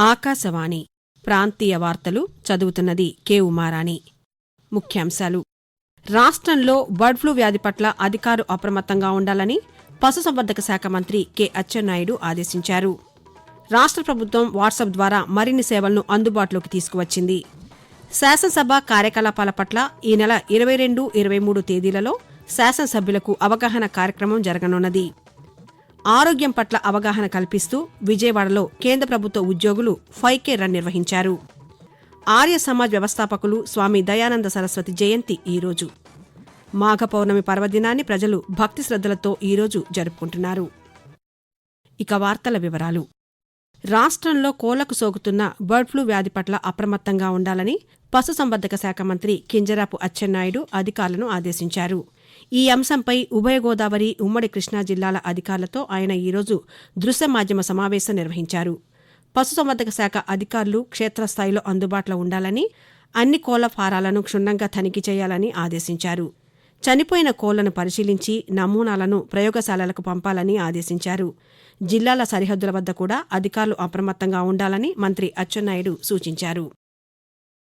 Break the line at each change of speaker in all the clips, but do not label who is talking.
ఆకాశవాణి. ప్రాంతీయ వార్తలు చదువుతున్నది కె ఉమారాణి. ముఖ్యాంశాలు. రాష్ట్రంలో బర్డ్ ఫ్లూ వ్యాధి పట్ల అధికారు అప్రమత్తంగా ఉండాలని పశుసంవర్ధక శాఖ మంత్రి కె అచ్చెన్నాయుడు ఆదేశించారు. రాష్ట్ర ప్రభుత్వం వాట్సాప్ ద్వారా మరిన్ని సేవలను అందుబాటులోకి తీసుకువచ్చింది. శాసనసభ కార్యకలాపాల పట్ల ఈ నెల ఇరవై రెండు ఇరవై మూడు తేదీలలో శాసనసభ్యులకు అవగాహన కార్యక్రమం జరగనున్నది. ఆరోగ్యం పట్ల అవగాహన కల్పిస్తూ విజయవాడలో కేంద్ర ప్రభుత్వ ఉద్యోగులు ఫైవ్ కే రన్ నిర్వహించారు. ఆర్య సమాజ్ వ్యవస్థాపకులు స్వామి దయానంద సరస్వతి జయంతి ఈరోజు మాఘ పౌర్ణమి పర్వదినాన్ని ప్రజలు భక్తి శ్రద్ధలతో ఈరోజు జరుపుకుంటున్నారు. ఇక వార్తల వివరాలు. రాష్ట్రంలో కోళ్ళకు సోకుతున్న బర్డ్ ఫ్లూ వ్యాధి పట్ల అప్రమత్తంగా ఉండాలని పశుసంవర్ధక శాఖ మంత్రి కింజరాపు అచ్చెన్నాయుడు అధికారులను ఆదేశించారు. ఈ అంశంపై ఉభయ గోదావరి ఉమ్మడి కృష్ణా జిల్లాల అధికారులతో ఆయన ఈరోజు దృశ్య మాధ్యమ సమావేశం నిర్వహించారు. పశుసంవర్ధక శాఖ అధికారులు క్షేత్రస్థాయిలో అందుబాటులో ఉండాలని అన్ని కోళ్ళ ఫారాలను క్షుణ్ణంగా తనిఖీ చేయాలని ఆదేశించారు. చనిపోయిన కోళ్ళను పరిశీలించి నమూనాలను ప్రయోగశాలలకు పంపాలని ఆదేశించారు. జిల్లాల సరిహద్దుల వద్ద కూడా అధికారులు అప్రమత్తంగా ఉండాలని మంత్రి అచ్చెన్నాయుడు సూచించారు.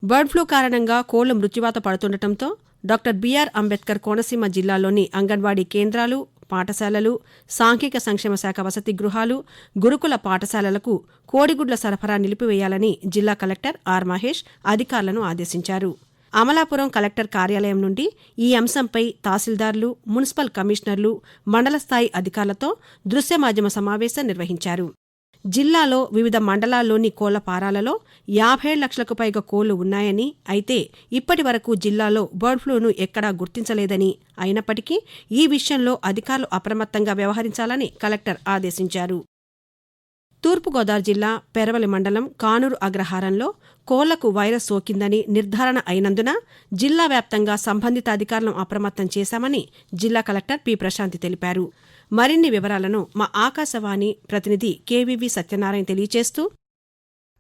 బర్డ్ ఫ్లూ కారణంగా కోళ్ళు మృత్యువాత పడుతుండటంతో డాక్టర్ బీఆర్ అంబేద్కర్ కోనసీమ జిల్లాలోని అంగన్వాడీ కేంద్రాలు పాఠశాలలు సాంఘిక సంక్షేమ శాఖ వసతి గృహాలు గురుకుల పాఠశాలలకు కోడిగుడ్ల సరఫరా నిలిపివేయాలని జిల్లా కలెక్టర్ ఆర్ మహేష్ అధికారులను ఆదేశించారు. అమలాపురం కలెక్టర్ కార్యాలయం నుండి ఈ అంశంపై తహసీల్దార్లు మున్సిపల్ కమిషనర్లు మండల స్థాయి అధికారులతో దృశ్య మాధ్యమ సమావేశం నిర్వహించారు. జిల్లాలో వివిధ మండలాల్లోని కోళ్ళ ఫారాలలో యాభై లక్షలకు పైగా కోళ్ళు ఉన్నాయని అయితే ఇప్పటి వరకు జిల్లాలో బర్డ్ ఫ్లూను ఎక్కడా గుర్తించలేదని అయినప్పటికీ ఈ విషయంలో అధికారులు అప్రమత్తంగా వ్యవహరించాలని కలెక్టర్ ఆదేశించారు. తూర్పుగోదావరి జిల్లా పెరవలి మండలం కానూరు అగ్రహారంలో కోళ్ళకు వైరస్ సోకిందని నిర్ధారణ అయినందున జిల్లా వ్యాప్తంగా సంబంధిత అధికారులను అప్రమత్తం చేశామని జిల్లా కలెక్టర్ పి ప్రశాంతి తెలిపారు. మరిన్ని వివరాలను మా ఆకాశవాణి ప్రతినిధి కేవీవి సత్యనారాయణ తెలియజేస్తూ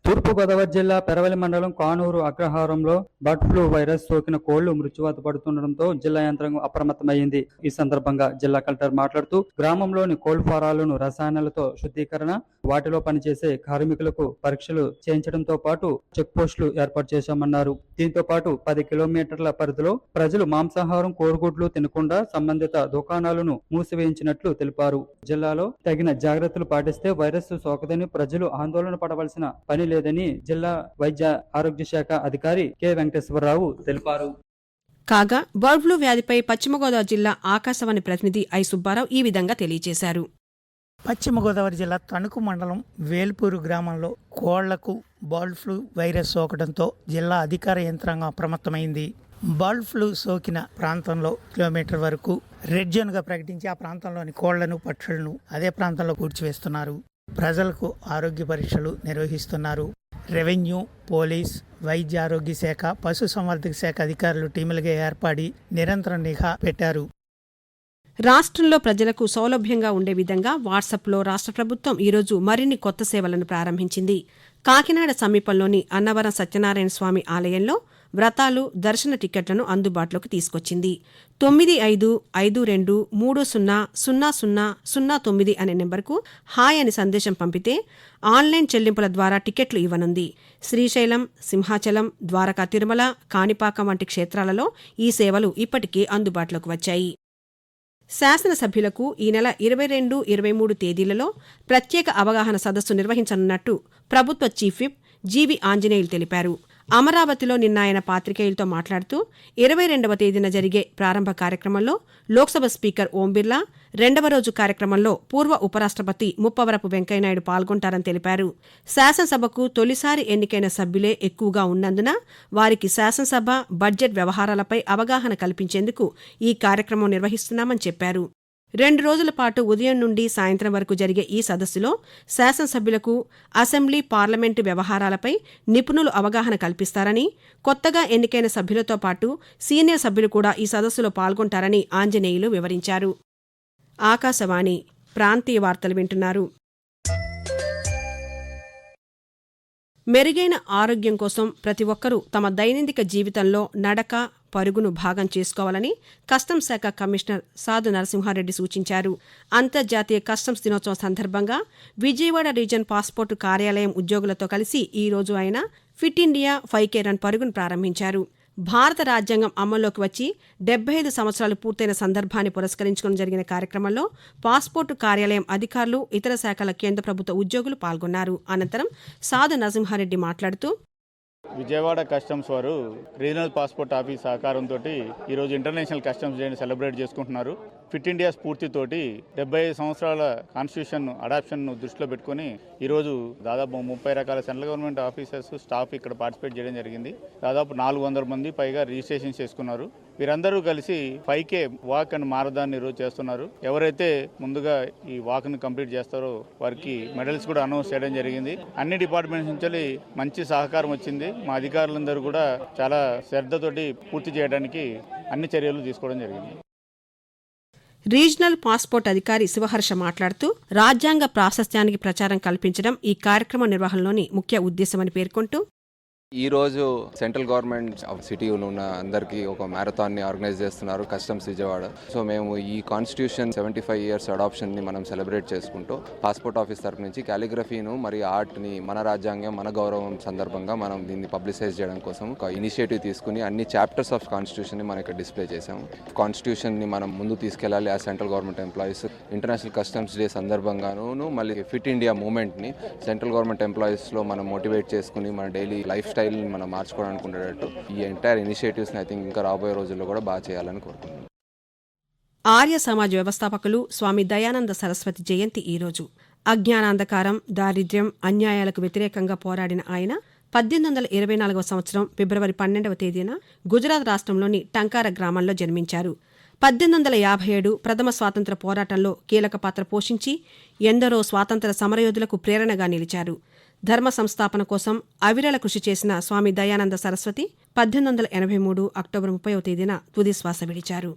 తూర్పుగోదావరి జిల్లా పెరవలి మండలం కానూరు అగ్రహారంలో బర్డ్ ఫ్లూ వైరస్ సోకిన కోళ్ళు మృత్యువాత పడుతుండటంతో జిల్లా యంత్రాంగం అప్రమత్తమైంది ఈ సందర్భంగా జిల్లా కలెక్టర్ మాట్లాడుతూ గ్రామంలోని కోళ్ళ ఫారాలను రసాయనాలతో శుద్ధీకరణ వాటిలో పనిచేసే కార్మికులకు పరీక్షలు చేయించడంతో పాటు చెక్ పోస్టులు ఏర్పాటు చేశామన్నారు. దీంతో పాటు పది కిలోమీటర్ల పరిధిలో ప్రజలు మాంసాహారం కోడిగుడ్లు తినకుండా సంబంధిత దుకాణాలను మూసివేయించినట్లు తెలిపారు. జిల్లాలో తగిన జాగ్రత్తలు పాటిస్తే వైరస్ సోకదని ప్రజలు ఆందోళన పడవలసిన పని లేదని జిల్లా వైద్య ఆరోగ్య శాఖ అధికారి కె. వెంకటేశ్వరరావు తెలిపారు.
కాగా బర్డ్ ఫ్లూ వ్యాధిపై పశ్చిమ గోదావరి జిల్లా ఆకాశవాణి ప్రతినిధి ఐ. సుబ్బారావు ఈ విధంగా తెలియజేశారు.
పశ్చిమ గోదావరి జిల్లా తణుకు మండలం వేల్పూరు గ్రామంలో కోళ్ళకు బర్డ్ ఫ్లూ వైరస్ సోకడంతో జిల్లా అధికార యంత్రాంగం అప్రమత్తమైంది. బర్డ్ ఫ్లూ సోకిన ప్రాంతంలో కిలోమీటర్ వరకు రెడ్ జోన్గా ప్రకటించి ఆ ప్రాంతంలోని కోళ్ళను పక్షులను అదే ప్రాంతంలో కూర్చివేస్తున్నారు. ప్రజలకు ఆరోగ్య పరీక్షలు నిర్వహిస్తున్నారు. రెవెన్యూ పోలీస్ వైద్య ఆరోగ్య శాఖ పశు సంవర్ధక శాఖ అధికారులు టీములుగా ఏర్పడి నిరంతరం నిఘా పెట్టారు.
రాష్ట్రంలో ప్రజలకు సౌలభ్యంగా ఉండే విధంగా వాట్సాప్లో రాష్ట్ర ప్రభుత్వం ఈరోజు మరిన్ని కొత్త సేవలను ప్రారంభించింది. కాకినాడ సమీపంలోని అన్నవరం సత్యనారాయణ స్వామి ఆలయంలో వ్రతాలు దర్శన టికెట్లను అందుబాటులోకి తీసుకొచ్చింది. తొమ్మిది ఐదు ఐదు రెండు మూడు సున్నా సున్నా సున్నా సున్నా తొమ్మిది అనే నెంబర్కు హాయ్ అని సందేశం పంపితే ఆన్లైన్ చెల్లింపుల ద్వారా టికెట్లు ఇవ్వనుంది. శ్రీశైలం సింహాచలం ద్వారకా తిరుమల కాణిపాకం వంటి క్షేత్రాలలో ఈ సేవలు ఇప్పటికే అందుబాటులోకి వచ్చాయి. శాసనసభ్యులకు ఈ నెల ఇరవై రెండు ఇరవై మూడు తేదీలలో ప్రత్యేక అవగాహన సదస్సు నిర్వహించనున్నట్టు ప్రభుత్వ చీఫ్ విప్ జీవి ఆంజనేయులు తెలిపారు. అమరావతిలో నిన్న ఆయన పాత్రికేయులతో మాట్లాడుతూ ఇరవై రెండవ తేదీన జరిగే ప్రారంభ కార్యక్రమంలో లోక్సభ స్పీకర్ ఓం బిర్లా రెండవ రోజు కార్యక్రమంలో పూర్వ ఉపరాష్ట్రపతి ముప్పవరపు వెంకయ్యనాయుడు పాల్గొంటారని తెలిపారు. శాసనసభకు తొలిసారి ఎన్నికైన సభ్యులే ఎక్కువగా ఉన్నందున వారికి శాసనసభ బడ్జెట్ వ్యవహారాలపై అవగాహన కల్పించేందుకు ఈ కార్యక్రమం నిర్వహిస్తున్నామని చెప్పారు. రెండు రోజుల పాటు ఉదయం నుండి సాయంత్రం వరకు జరిగే ఈ సదస్సులో శాసనసభ్యులకు అసెంబ్లీ పార్లమెంటు వ్యవహారాలపై నిపుణులు అవగాహన కల్పిస్తారని కొత్తగా ఎన్నికైన సభ్యులతో పాటు సీనియర్ సభ్యులు కూడా ఈ సదస్సులో పాల్గొంటారని ఆంజనేయులు వివరించారు. ఆకాశవాణి ప్రాంతీయ వార్తలు వింటున్నారు. మెరుగైన ఆరోగ్యం కోసం ప్రతి ఒక్కరూ తమ దైనందిక జీవితంలో నడక పరుగును భాగం చేసుకోవాలని కస్టమ్స్ శాఖ కమిషనర్ సాధు నరసింహారెడ్డి సూచించారు. అంతర్జాతీయ కస్టమ్స్ దినోత్సవం సందర్భంగా విజయవాడ రీజన్ పాస్పోర్టు కార్యాలయం ఉద్యోగులతో కలిసి ఈ రోజు ఆయన fit India five K run పరుగును ప్రారంభించారు. భారత రాజ్యాంగం అమల్లోకి వచ్చి డెబ్బై ఐదు సంవత్సరాలు పూర్తయిన సందర్భాన్ని పురస్కరించుకుని జరిగిన కార్యక్రమంలో పాస్పోర్టు కార్యాలయం అధికారులు ఇతర శాఖల కేంద్ర ప్రభుత్వ ఉద్యోగులు పాల్గొన్నారు. అనంతరం సాధు నరసింహారెడ్డి మాట్లాడుతూ
విజయవాడ కస్టమ్స్ వారు రీజనల్ పాస్పోర్ట్ ఆఫీస్ సహకారంతో ఈరోజు ఇంటర్నేషనల్ కస్టమ్స్ డేని సెలబ్రేట్ చేసుకుంటున్నారు. ఫిట్ ఇండియా స్ఫూర్తితోటి డెబ్బై ఐదు సంవత్సరాల కాన్స్టిట్యూషన్ అడాప్షన్ దృష్టిలో పెట్టుకొని ఈరోజు దాదాపు ముప్పై రకాల సెంట్రల్ గవర్నమెంట్ ఆఫీసర్స్ స్టాఫ్ ఇక్కడ పార్టిసిపేట్ చేయడం జరిగింది. దాదాపు నాలుగు వందల మంది పైగా రిజిస్ట్రేషన్ చేసుకున్నారు. వీరందరూ కలిసి five K walk and marathon ఈరోజు చేస్తున్నారు. ఎవరైతే ముందుగా ఈ వాక్ని కంప్లీట్ చేస్తారో వారికి మెడల్స్ కూడా అనౌన్స్ చేయడం జరిగింది. అన్ని డిపార్ట్మెంట్స్ నుంచి మంచి సహకారం వచ్చింది. మా అధికారులందరూ కూడా చాలా శ్రద్ధతోటి పూర్తి చేయడానికి అన్ని చర్యలు తీసుకోవడం జరిగింది.
రీజనల్ పాస్పోర్ట్ అధికారి శివహర్ష మాట్లాడుతూ రాజ్యాంగ ప్రాశస్త్యానికి ప్రచారం కల్పించడం ఈ కార్యక్రమ నిర్వహణలోని ముఖ్య ఉద్దేశమని పేర్కొంటూ
ఈ రోజు సెంట్రల్ గవర్నమెంట్ సిటీలో ఉన్న అందరికీ ఒక మ్యారథాన్ని ఆర్గనైజ్ చేస్తున్నారు కస్టమ్స్ విజయవాడ. సో మేము ఈ కాన్స్టిట్యూషన్ సెవెంటీ ఫైవ్ ఇయర్స్ అడాప్షన్ని మనం సెలబ్రేట్ చేసుకుంటూ పాస్పోర్ట్ ఆఫీస్ తరపు నుంచి క్యాలిగ్రఫీను మరి ఆర్ట్ని మన రాజ్యాంగం మన గౌరవం సందర్భంగా మనం దీన్ని పబ్లిసైజ్ చేయడం కోసం ఒక ఇనిషియేటివ్ తీసుకుని అన్ని చాప్టర్స్ ఆఫ్ కాన్స్టిట్యూషన్ని మనం ఇక్కడ డిస్ప్లే చేసాము కాన్స్టిట్యూషన్ని మనం ముందు తీసుకెళ్ళాలి ఆ central government employees. International customs day సందర్భంగాను మళ్ళీ ఫిట్ ఇండియా మూమెంట్ని సెంట్రల్ గవర్నమెంట్ ఎంప్లాయీస్లో మనం మోటివేట్ చేసుకుని మన డైలీ లైఫ్ స్టైల్ స్టైల్ని మనం మార్చుకోవడానికి ఉండేటట్టు ఈ ఎంటైర్ ఇనిషియేటివ్స్ని ఐ థింక్ ఇంకా రాబోయే రోజుల్లో కూడా బాగా చేయాలని కోరుకుంటున్నాను
ఆర్య సమాజ్ వ్యవస్థాపకులు స్వామి దయానంద సరస్వతి జయంతి ఈరోజు అజ్ఞానాంధకారం దారిద్ర్యం అన్యాయాలకు వ్యతిరేకంగా పోరాడిన ఆయన పద్దెనిమిది వందల ఇరవై నాలుగవ సంవత్సరం ఫిబ్రవరి పన్నెండవ తేదీన గుజరాత్ రాష్ట్రంలోని టంకార గ్రామంలో జన్మించారు. పద్దెనిమిది వందల యాభై ఏడు ప్రథమ స్వాతంత్ర పోరాటంలో కీలక పాత్ర పోషించి ఎందరో స్వాతంత్ర సమరయోధులకు ప్రేరణగా నిలిచారు. ధర్మ సంస్థాపన కోసం అవిరళ కృషి చేసిన స్వామి దయానంద సరస్వతి పద్దెనిమిది వందల ఎనభై మూడు అక్టోబర్ ముప్పైవ తేదీన తుదిశ్వాస విడిచారు.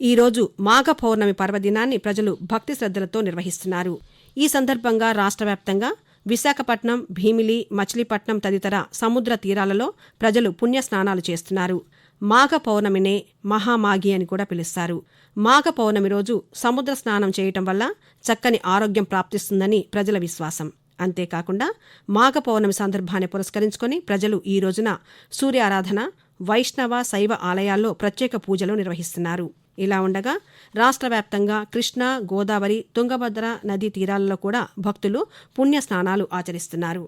ఈ రోజు మాఘ పౌర్ణమి పర్వదినాన్ని ప్రజలు భక్తి శ్రద్ధలతో నిర్వహిస్తున్నారు. ఈ సందర్భంగా రాష్ట్ర వ్యాప్తంగా విశాఖపట్నం భీమిలి మచిలీపట్నం తదితర సముద్ర తీరాలలో ప్రజలు పుణ్య స్నానాలు చేస్తున్నారు. మాఘ పౌర్ణమినే మహామాఘి అని కూడా పిలుస్తారు. మాఘ పౌర్ణమి రోజు సముద్ర స్నానం చేయటం వల్ల చక్కని ఆరోగ్యం ప్రాప్తిస్తుందని ప్రజల విశ్వాసం. అంతేకాకుండా మాఘ పౌర్ణమి సందర్భాన్ని పురస్కరించుకొని ప్రజలు ఈ రోజున సూర్యారాధన వైష్ణవ శైవ ఆలయాల్లో ప్రత్యేక పూజలు నిర్వహిస్తున్నారు. ఇలా ఉండగా రాష్ట్ర వ్యాప్తంగా కృష్ణా గోదావరి తుంగభద్ర నదీ తీరాలలో కూడా భక్తులు పుణ్య స్నానాలు ఆచరిస్తున్నారు.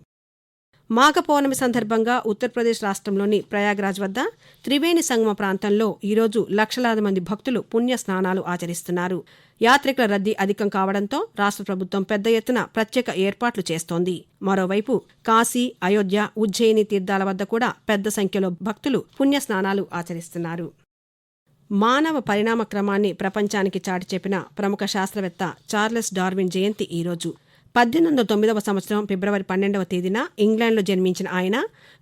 మాఘ పౌర్ణమి సందర్భంగా ఉత్తరప్రదేశ్ రాష్ట్రంలోని ప్రయాగ్రాజ్ వద్ద త్రివేణి సంగమ ప్రాంతంలో ఈరోజు లక్షలాది మంది భక్తులు పుణ్య స్నానాలు ఆచరిస్తున్నారు. యాత్రికుల రద్దీ అధికం కావడంతో రాష్ట్ర ప్రభుత్వం పెద్ద ఎత్తున ప్రత్యేక ఏర్పాట్లు చేస్తోంది. మరోవైపు కాశీ అయోధ్య ఉజ్జయిని తీర్థాల వద్ద కూడా పెద్ద సంఖ్యలో భక్తులు పుణ్య స్నానాలు ఆచరిస్తున్నారు. మానవ పరిణామ క్రమాన్ని ప్రపంచానికి చాటి చెప్పిన ప్రముఖ శాస్త్రవేత్త చార్లెస్ డార్విన్ జయంతి ఈరోజు. పద్దెనిమిది వందల తొమ్మిదవ సంవత్సరం ఫిబ్రవరి పన్నెండవ తేదీన ఇంగ్లాండ్లో జన్మించిన ఆయన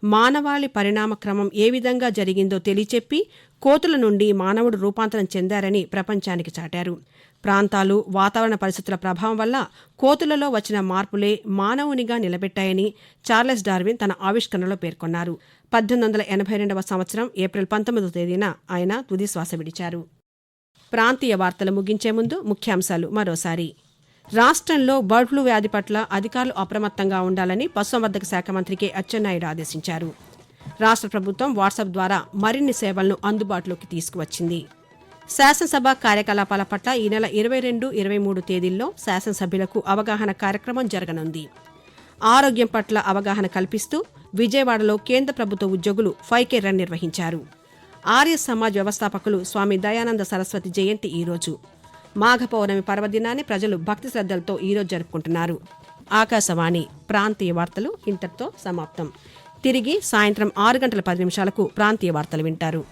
మానవాళి పరిణామ క్రమం ఏ విధంగా జరిగిందో తెలియచెప్పి కోతుల నుండి మానవుడు రూపాంతరం చెందారని ప్రపంచానికి చాటారు. ప్రాంతాలు వాతావరణ పరిస్థితుల ప్రభావం వల్ల కోతులలో వచ్చిన మార్పులే మానవునిగా నిలబెట్టాయని చార్లెస్ డార్విన్ తన ఆవిష్కరణలో పేర్కొన్నారు. పద్దెనిమిది వందల ఎనభై రెండవ సంవత్సరం ఏప్రిల్ పంతొమ్మిదవ తేదీన ఆయన తుదిశ్వాస విడిచారు. ప్రాంతీయ వార్తలు ముగించే ముందు ముఖ్యాంశాలు మరోసారి. రాష్ట్రంలో బర్డ్ ఫ్లూ వ్యాధి పట్ల అధికారులు అప్రమత్తంగా ఉండాలని పశుసంవర్ధక శాఖ మంత్రి కె అచ్చెన్నాయుడు ఆదేశించారు. రాష్ట్ర ప్రభుత్వం వాట్సాప్ ద్వారా మరిన్ని సేవలను అందుబాటులోకి తీసుకువచ్చింది. శాసనసభ కార్యకలాపాల పట్ల ఈ నెల ఇరవై రెండు ఇరవై మూడు తేదీల్లో శాసనసభ్యులకు అవగాహన కార్యక్రమం జరగనుంది. ఆరోగ్యం పట్ల అవగాహన కల్పిస్తూ విజయవాడలో కేంద్ర ప్రభుత్వ ఉద్యోగులు ఫైకే కే రన్ నిర్వహించారు. ఆర్య సమాజ్ వ్యవస్థాపకులు స్వామి దయానంద సరస్వతి జయంతి ఈరోజు. మాఘ పౌర్ణమి పర్వదినాన్ని ప్రజలు భక్తి శ్రద్ధలతో ఈరోజు జరుపుకుంటున్నారు. ఆకాశవాణి ప్రాంతీయ వార్తలు ఇంతటితో సమాప్తం. తిరిగి సాయంత్రం ఆరు గంటల పది నిమిషాలకు ప్రాంతీయ వార్తలు వింటారు.